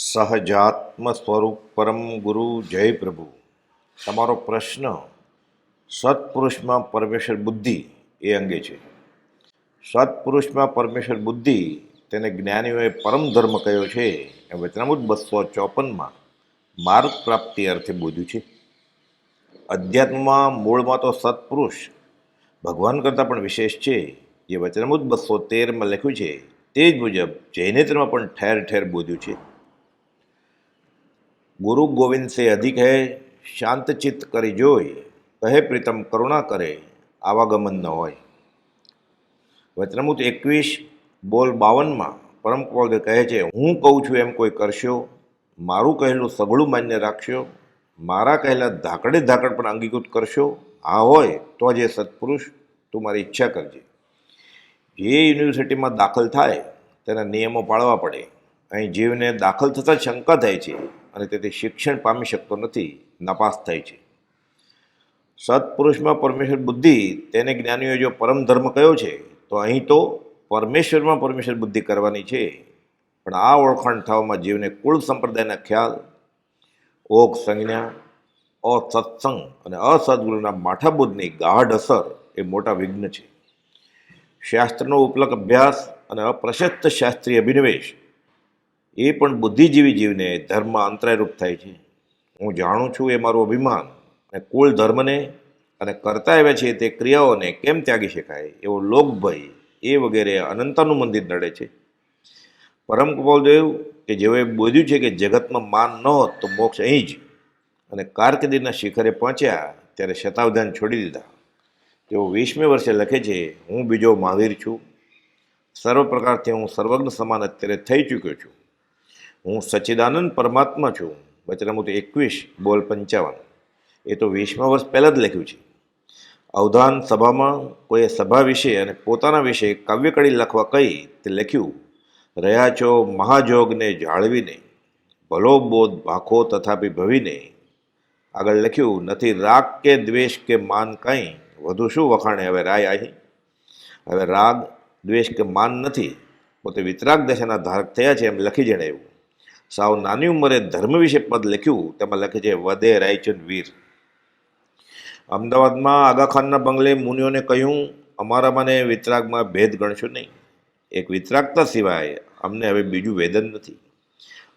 સહજાત્મ સ્વરૂપ પરમ ગુરુ જય પ્રભુ. તમારો પ્રશ્ન સત્પુરુષમાં પરમેશ્વર બુદ્ધિ એ અંગે છે. સત્પુરુષમાં પરમેશ્વર બુદ્ધિ તેને જ્ઞાનીઓએ પરમ ધર્મ કહ્યો છે એ વચનામૃત બસો ચોપનમાં માર્ગ પ્રાપ્તિ અર્થે બોધ્યું છે. અધ્યાત્મમાં મૂળમાં તો સત્પુરુષ ભગવાન કરતાં પણ વિશેષ છે. જે વચનામૃત બસો તેરમાં લખ્યું છે. તે જ મુજબ જૈનેત્રમાં પણ ઠેર ઠેર બોધ્યું છે. ગુરુ ગોવિંદ સે અધિક હૈ, શાંત ચિત્ત કરી જોઈ, કહે પ્રીતમ કરુણા કરે, આવાગમન ન હોય. વચનમૂત એકવીસ, બોલ બાવનમાં, પરમ પગ કહે છે, હું કહું છું એમ કોઈ કરશો? મારું કહેલું સઘળું માન્ય રાખશો? મારા કહેલા ધાકડે ધાકડ પણ અંગીકૃત કરશો? આ હોય, તો જે સત્પુરુષ તું મારી ઈચ્છા કરજે. જે યુનિવર્સિટીમાં દાખલ થાય, તેના નિયમો પાળવા પડે. અહીં જીવને દાખલ થતાં શંકા થાય છે. અને તેથી શિક્ષણ પામી શકતો નથી, નાપાસ થાય છે. સત્પુરુષમાં પરમેશ્વર બુદ્ધિ, તેને જ્ઞાનીઓએ જો પરમ ધર્મ કયો છે, તો અહીં તો પરમેશ્વરમાં પરમેશ્વર બુદ્ધિ કરવાની છે. પણ આ ઓળખાણ થવામાં જીવને કુળ સંપ્રદાયના ખ્યાલ, ઓક સંજ્ઞા, અસત્સંગ અને અસદગુરુના માઠાબુદ્ધની ગાઢ અસર એ મોટા વિઘ્ન છે. શાસ્ત્રનો ઉપલક અભ્યાસ અને અપ્રશસ્ત શાસ્ત્રીય અભિનિવેશ એ પણ બુદ્ધિજીવી જીવને ધર્મમાં અંતરાયરૂપ થાય છે. હું જાણું છું એ મારું અભિમાન અને કુળ ધર્મને અને કરતા આવ્યા છે તે ક્રિયાઓને કેમ ત્યાગી શકાય એવો લોકભય એ વગેરે અનંતાનું મંદિર નડે છે. પરમ કૃપાલદેવ કે જેઓએ બોધ્યું છે કે જગતમાં માન ન હોત તો મોક્ષ અહીં જ. અને કારકિર્દીના શિખરે પહોંચ્યા ત્યારે શતાવધાન છોડી દીધા. તેઓ વીસમી વર્ષે લખે છે, હું બીજો મહાવીર છું. સર્વ પ્રકારથી હું સર્વજ્ઞ સમાન અત્યારે થઈ ચૂક્યો છું. હું સચ્ચિદાનંદ પરમાત્મા છું. વચનામૃત એકવીસ, બોલ પંચાવન. એ તો વીસમા વર્ષ પહેલાં જ લખ્યું છે. અવધાન સભામાં કોઈએ સભા વિશે અને પોતાના વિશે કાવ્યકડી લખવા કહી તે લખ્યું, રહ્યા છો મહાજોગને જાળવીને, ભલો બોધ ભાખો તથાપી ભવીને. આગળ લખ્યું, નથી રાગ કે દ્વેષ કે માન કંઈ, વધુ શું વખાણે? હવે રાય અહીં હવે રાગ, દ્વેષ કે માન નથી, પોતે વિતરાગ દશાના ધારક થયા છે એમ લખી જણાવ્યું. સાવ નાની ઉંમરે ધર્મ વિશે પદ લખ્યું, તેમાં લખે છે, વદે રાયચંદ વીર. અમદાવાદમાં આગાખાનના બંગલે મુનિઓને કહ્યું, અમારા મને વિતરાગમાં ભેદ ગણશો નહીં. એક વિતરાગતા સિવાય અમને હવે બીજું વેદન નથી.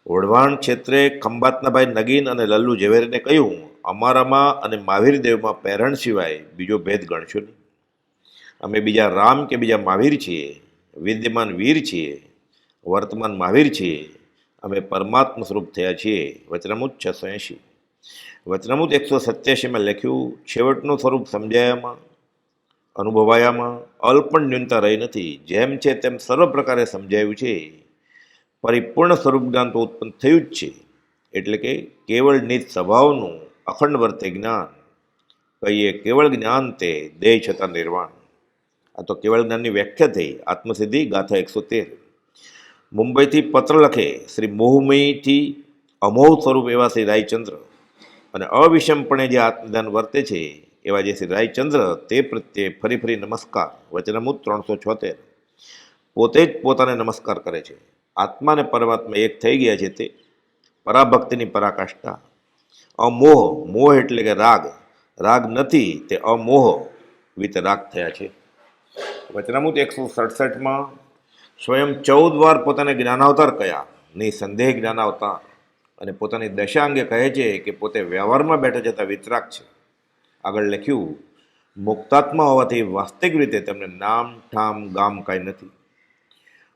ઓઢવાણ ક્ષેત્રે ખંભાતનાભાઈ નગીન અને લલ્લુ ઝવેરીને કહ્યું, અમારામાં અને મહાવીર દેવમાં પહેરણ સિવાય બીજો ભેદ ગણશો નહીં. અમે બીજા રામ કે બીજા મહાવીર છીએ, વિદ્યમાન વીર છીએ, વર્તમાન મહાવીર છીએ અમે પરમાત્મ સ્વરૂપ થયા છીએ. વચનામૃત છસો એંશી વચનામૃત એકસો સત્યાસીમાં લખ્યું, છેવટનું સ્વરૂપ સમજાયામાં, અનુભવાયામાં, અલ્પણ ન્યૂનતા રહી નથી. જેમ છે તેમ સર્વ પ્રકારે સમજાયું છે. પરિપૂર્ણ સ્વરૂપ જ્ઞાન તો ઉત્પન્ન થયું જ છે. એટલે કે કેવળ નિજ સ્વભાવનું અખંડ વર્તે જ્ઞાન. કહીએ કેવળ જ્ઞાન તે દેહ છતાં નિર્વાણ. આ તો કેવળ જ્ઞાનની વ્યાખ્યા થઈ. આત્મસિદ્ધિ ગાથા એકસો તેર. મુંબઈથી પત્ર લખે શ્રી મોહમયીથી અમોહ સ્વરૂપ એવા શ્રી રાયચંદ્ર. અને અવિષમપણે જે આત્મદાન વર્તે છે, એવા જે શ્રી રાયચંદ્ર, તે પ્રત્યે ફરી ફરી નમસ્કાર. વચનમૂત ત્રણસો છોતેર. પોતે જ પોતાને નમસ્કાર કરે છે. આત્માને પરમાત્મા એક થઈ ગયા છે તે પરાભક્તિની પરાકાષ્ઠા. અમોહ, મોહ એટલે કે રાગ. રાગ નથી, તે અમોહ વિતરાગ થયા છે. વચનામૂત એકસો સડસઠમાં સ્વયં ચૌદ વાર પોતાને જ્ઞાનાવતાર કયા. નિસંદેહ જ્ઞાનાવતાર. અને પોતાની દશા અંગે કહે છે કે પોતે વ્યવહારમાં બેઠા જતા વિતરાગ છે. આગળ લખ્યું, મુક્તાત્મા હોવાથી વાસ્તવિક રીતે તેમને નામ, ઠામ, ગામ કાંઈ નથી.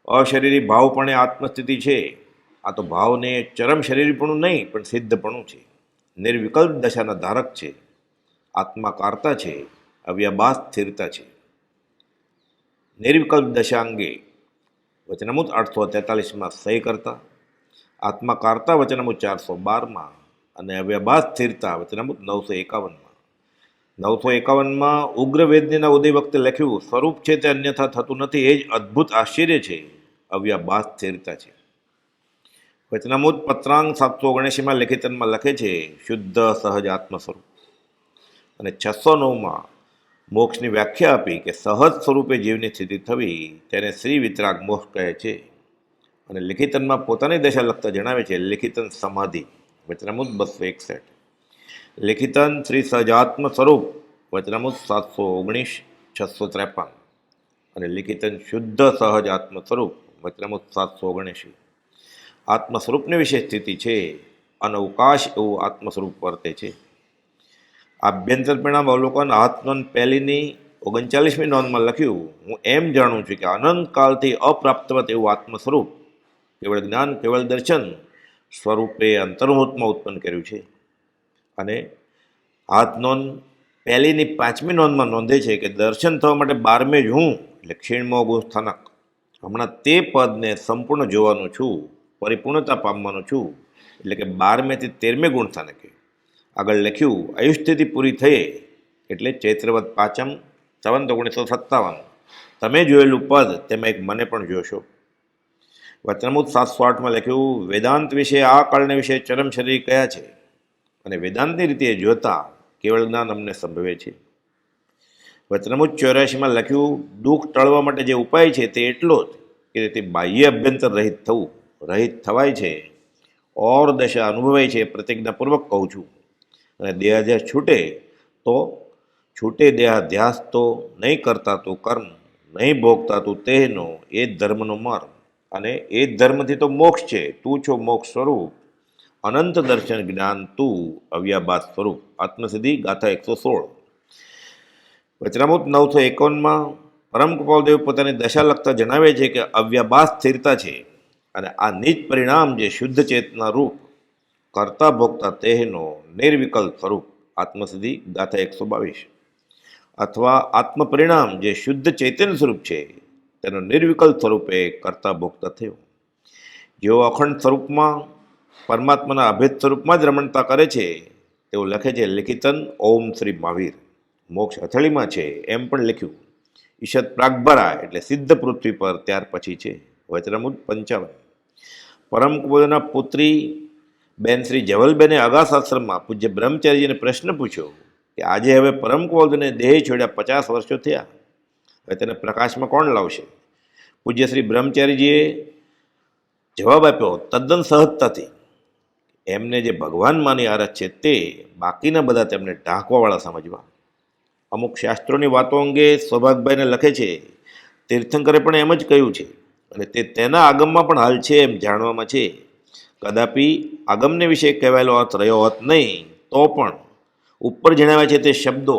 અશરીરી ભાવપણે આત્મસ્થિતિ છે. આ તો ભાવને ચરમ શરીરપણું નહીં, પણ સિદ્ધપણું છે. નિર્વિકલ્પ દશાના ધારક છે. આત્મા કારતા છે. અવ્યાબાસ સ્થિરતા છે. નિર્વિકલ્પ દશા અંગે વચનામૃત આઠસો તેતાલીસમાં સહી કરતા, આત્મા કારતા વચનામૃત ચારસો બારમાં અને અવ્યબાસ સ્થિરતા વચનામૃત નવસો એકાવનમાં. નવસો એકાવનમાં ઉગ્ર વેદનીના ઉદય વખતે લખ્યું, સ્વરૂપ છે તે અન્યથા થતું નથી, એ જ અદ્ભુત આશ્ચર્ય છે અવ્યાબાસ સ્થિરતા છે. વચનામૃત પત્રાંગ સાતસો ઓગણસીમાં લેખિતનમાં લખે છે, શુદ્ધ સહજ આત્મ સ્વરૂપ અને છસો નવમાં મોક્ષની વ્યાખ્યા આપી કે સહજ સ્વરૂપે જીવની સ્થિતિ થવી તેને શ્રી વિતરાગ મોક્ષ કહે છે. અને લિખિતનમાં પોતાની દશા લખતા જણાવે છે, લિખિતન સમાધિ વચનામુદ બસો એકસઠ. લિખિતન શ્રી સહજાત્મ સ્વરૂપ વચનામુદ સાતસો ઓગણીસ, છસો ત્રેપન. અને લિખિતન શુદ્ધ સહજ આત્મ સ્વરૂપ વચનામુદ સાતસો ઓગણએંશી આત્મ સ્વરૂપની વિશે સ્થિતિ છે અનવકાશ એવું આત્મ સ્વરૂપ વર્તે છે. આભ્યંતર પરિણામ અવલોકન નોંધ પહેલીની ઓગણચાલીસમી નોંધમાં લખ્યું. હું એમ જાણું છું કે અનંતકાળથી અપ્રાપ્તવત એવું આત્મ સ્વરૂપ કેવળ જ્ઞાન, કેવળ દર્શન સ્વરૂપે અંતર્મુહૂર્તમાં ઉત્પન્ન કર્યું છે. અને હાથ નોંધ પહેલીની પાંચમી નોંધમાં નોંધે છે કે દર્શન થવા માટે બારમે જ હું, એટલે ક્ષીણમો ગુસ્થાનક હમણાં તે પદને સંપૂર્ણ જોવાનું છું, પરિપૂર્ણતા પામવાનું છું, એટલે કે બારમેથી તેરમે ગુણસ્થાનકે. આગળ લખ્યું આયુષ્યથી પૂરી થઈ એટલે ચૈત્રવત પાંચમ, સંવંત ઓગણીસો સત્તાવન. તમે જોયેલું પદ તેમાં એક મને પણ જોશો. વચનમૂત સાતસો આઠમાં લખ્યું, વેદાંત વિશે આ કાળને વિશે ચરમ શરીર કયા છે? અને વેદાંતની રીતે જોતા કેવળ જ્ઞાન અમને સંભવે છે. વચનમૂત ચોર્યાસીમાં લખ્યું, દુઃખ ટળવા માટે જે ઉપાય છે તે એટલો જ કે તે બાહ્ય અભ્યંતર રહિત થવું, રહિત થવાય છે. ઓર દશા અનુભવાય છે, પ્રતિજ્ઞાપૂર્વક કહું છું. અને દેહાધ્યાસ છૂટે, તો છૂટે દેહાધ્યાસ તો નહીં કરતા તું કર્મ, નહીં ભોગતા તું તેનો, એ જ ધર્મનો માર્ગ. અને એ જ ધર્મથી તો મોક્ષ છે. તું છો મોક્ષ સ્વરૂપ. અનંત દર્શન જ્ઞાન તું અવ્યાબાદ સ્વરૂપ. આત્મસિદ્ધિ ગાથા એકસો સોળ. વચનામૃત નવસો એકાવનમાં પરમ કૃપાલદેવ પોતાની દશા લખતા જણાવે છે કે અવ્યાબાદ સ્થિરતા છે. અને આ નિજ પરિણામ જે શુદ્ધ ચેતના રૂપ કરતા ભોગતા તેહનો નિર્વિકલ્પ સ્વરૂપ આત્મસિદ્ધિ ગાથા એકસો બાવીસ. અથવા આત્મપરિણામ જે શુદ્ધ ચૈતન્ય સ્વરૂપ છે, તેનો નિર્વિકલ્પ સ્વરૂપે કરતા ભોગતા થયો. જેઓ અખંડ સ્વરૂપમાં, પરમાત્માના અભેદ સ્વરૂપમાં જ રમણતા કરે છે તેવું લખે છે લિખિતન ઓમ શ્રી મહાવીર. મોક્ષ હથેળીમાં છે એમ પણ લખ્યું. ઈશદ પ્રાગભરા એટલે સિદ્ધ પૃથ્વી પર ત્યાર પછી છે. વચરામુદ પંચાવન. પરમ કુબોધના પુત્રી બેન શ્રી જવલબેને આશ્રમમાં પૂજ્ય બ્રહ્મચારીજીને પ્રશ્ન પૂછ્યો કે આજે હવે પરમ કુબોધને દેહ છોડ્યા પચાસ વર્ષો થયા. હવે તેને પ્રકાશમાં કોણ લાવશે? પૂજ્ય શ્રી બ્રહ્મચારીજીએ જવાબ આપ્યો, તદ્દન સહજતાથી. એમને જે ભગવાનમાંની આરત છે તે બાકીના બધા તેમને ઢાંકવાવાળા સમજવા. અમુક શાસ્ત્રોની વાતો અંગે સૌભાગભાઈને લખે છે, તીર્થંકરે પણ એમ જ કહ્યું છે અને તે તેના આગમમાં પણ હાલ છે એમ જાણવામાં છે. કદાપી આગમને વિશે કહેવાયેલો અર્થ રહ્યો હોત નહીં, તો પણ ઉપર જણાવ્યા છે તે શબ્દો,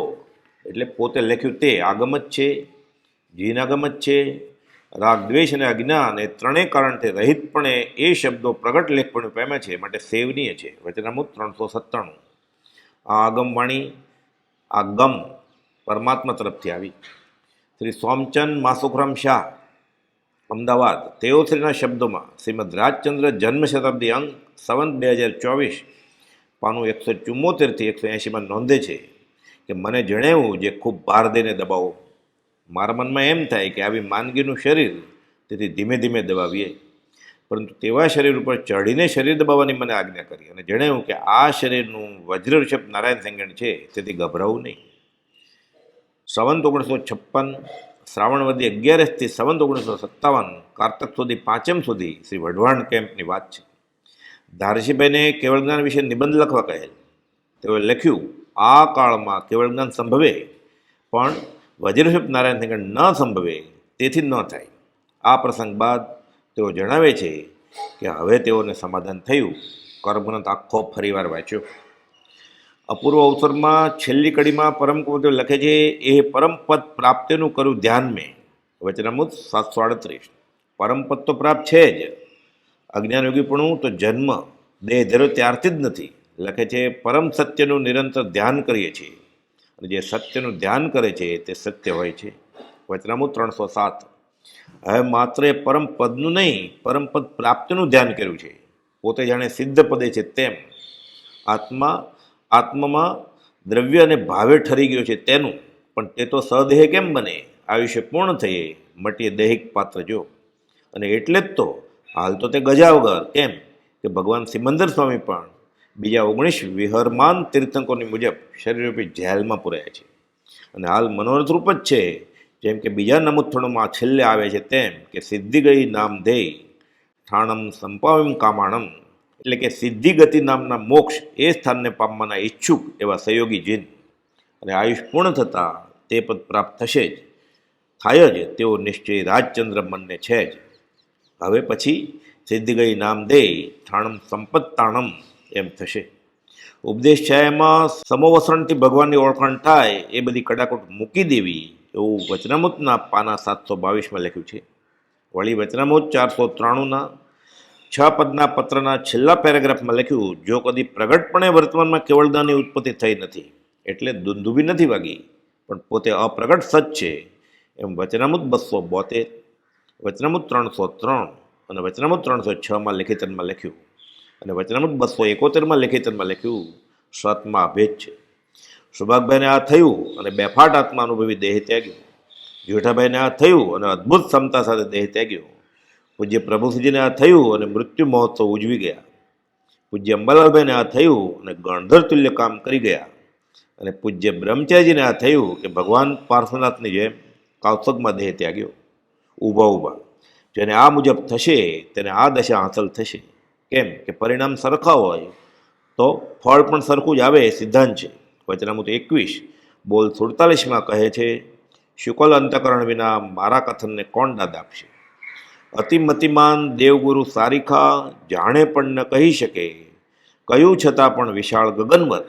એટલે પોતે લખ્યું તે આગમ જ છે જીનાગમ જ છે, રાગ, દ્વેષ અને અજ્ઞાન એ ત્રણેય કારણથી રહિતપણે એ શબ્દો પ્રગટ લેખપણે પામ્યા છે માટે સેવનીય છે. વચનામૃત ત્રણસો સત્તાણું. આ આગમવાણી આ ગમ પરમાત્મા તરફથી આવી. શ્રી સોમચંદ માસુખરામ શાહ અમદાવાદ તેઓશ્રીના શબ્દોમાં શ્રીમદ રાજચંદ્ર જન્મ શતાબ્દી અંક સવન બે હજાર ચોવીસ, પાનું એકસો ચુમ્મોતેરથી એકસો એંશીમાં નોંધે છે કે મને જણાવ્યું જે ખૂબ ભાર દઈને દબાવો. મારા મનમાં એમ થાય કે આવી માંદગીનું શરીર તેથી ધીમે ધીમે દબાવીએ. પરંતુ તેવા શરીર ઉપર ચઢીને શરીર દબાવવાની મને આજ્ઞા કરી અને જણાવ્યું કે આ શરીરનું વજ્ર ઋષભ નારાયણ સંગણ છે તેથી ગભરાવું નહીં. સવંત ઓગણીસો છપ્પન શ્રાવણવદી અગિયારસથી સંવંત ઓગણીસો સત્તાવન, કારતક સુધી પાંચમ સુધી શ્રી વઢવાણ કેમ્પની વાત છે. ધારશીભાઈને કેવળ જ્ઞાન વિશે નિબંધ લખવા કહેલ. તેઓએ લખ્યું, આ કાળમાં કેવળ જ્ઞાન સંભવે, પણ વજ્રષભ નારાયણ સંગણ ન સંભવે, તેથી ન થાય. આ પ્રસંગ બાદ તેઓ જણાવે છે કે હવે તેઓને સમાધાન થયું. કર્મગ્રંથ આખો ફરીવાર વાંચ્યો. અપૂર્વ અવસરમાં છેલ્લી કડીમાં પરમ કવિઓ લખે છે, એ પરમપદ પ્રાપ્તિનું કરું ધ્યાન મેં. વચનામૃત સાતસો આડત્રીસ. પરમપદ તો પ્રાપ્ત છે જ. અજ્ઞાનયોગીપણું તો જન્મ, દેહ ધરો ત્યારથી જ નથી. લખે છે, પરમ સત્યનું નિરંતર ધ્યાન કરીએ છીએ. અને જે સત્યનું ધ્યાન કરે છે, તે સત્ય હોય છે. વચનામૃત ત્રણસો સાત. હવે માત્ર એ પરમ પદનું નહીં પરમપદ પ્રાપ્તિનું ધ્યાન કર્યું છે. પોતે જાણે સિદ્ધ પદે છે તેમ. આત્મા આત્મામાં દ્રવ્ય અને ભાવે ઠરી ગયો છે તેનું. પણ તે તો સદેહ કેમ બને? આયુષ્ય પૂર્ણ થઈએ મટીએ દૈહિક પાત્ર જો અને એટલે જ તો હાલ તો તે ગજા વગર. કેમ? કે ભગવાન સિમંદર સ્વામી પણ બીજા ઓગણીસ વિહરમાન તીર્થંકોની મુજબ શરીરરૂપી જેલમાં પુરાયા છે. અને હાલ મનોરથ રૂપ જ છે. જેમ કે બીજા નમૂથણોમાં છેલ્લે આવે છે તેમ કે સિદ્ધિ ગઈ નામ ધેય ઠાણમ સંપાવિમ કામાણમ એટલે કે સિદ્ધિ ગતિ નામના મોક્ષ એ સ્થાનને પામવાના ઈચ્છુક એવા સહયોગી જીન. અને આયુષ પૂર્ણ થતાં તે પદ પ્રાપ્ત થશે જ. થાય જ તેવો નિશ્ચય રાજચંદ્ર મનને છે જ. હવે પછી સિદ્ધિગઈ નામ દે થાણમ સંપત્તાણમ એમ થશે. ઉપદેશ છાયામાં સમોવસરણથી ભગવાનની ઓળખાણ થાય એ બધી કડાકોટ મૂકી દેવી એવું વચનામૃતના પાના સાતસો બાવીસમાં લખ્યું છે. વળી વચનામૃત ચારસો ત્રાણુંના છ પદના પત્રના છેલ્લા પેરેગ્રાફમાં લખ્યું, જો કદી પ્રગટપણે વર્તમાનમાં કેવળદાની ઉત્પત્તિ થઈ નથી, એટલે દુંદુભી નથી વાગી, પણ પોતે અપ્રગટ સચ છે. એમ વચનામૃત બસો બોતેર, વચનામૃત ત્રણસો ત્રણ અને વચનામૃત ત્રણસો છમાં લેખિતનમાં લખ્યું. અને વચનામૃત બસો એકોતેરમાં લેખિતનમાં લખ્યું સ્વાત્મા અભેદ છે. સુભાગભાઈને આ થયું અને બેફાટ આત્મા અનુભવી દેહ ત્યાગ્યો. જેઠાભાઈને આ થયું અને અદ્ભુત ક્ષમતા સાથે દેહ ત્યાગ્યો. પૂજ્ય પ્રભુસિંહજીને આ થયું અને મૃત્યુ મહોત્સવ ઉજવી ગયા. પૂજ્ય અંબાલાલભાઈને આ થયું અને ગણધર તુલ્ય કામ કરી ગયા. અને પૂજ્ય બ્રહ્મચારીજીને આ થયું કે ભગવાન પાર્શ્વનાથની જેમ કૌશકમાં દેહ ત્યાગ્યો. ઊભા ઊભા. જેને આ મુજબ થશે, તેને આ દશા હાંસલ થશે. કેમ કે પરિણામ સરખા હોય, તો ફળ પણ સરખું જ આવે સિદ્ધાંત છે. વચનામૃત એકવીસ. બોલ સુડતાલીસમાં કહે છે, શુકલ અંતકરણ વિના મારા કથનને કોણ દાદ આપશે? અતિમતિમાન દેવગુરુ સારીખા જાણે પણ ન કહી શકે. કહ્યું છતાં પણ વિશાળ ગગનવત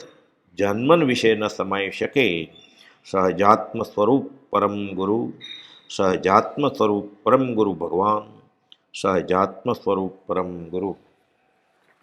જન્મન વિશે ન સમાઈ શકે. સહજાત્મ સ્વરૂપ પરમ ગુરુ, સહજાત્મ સ્વરૂપ પરમ ગુરુ ભગવાન, સહજાત્મ સ્વરૂપ પરમ ગુરુ.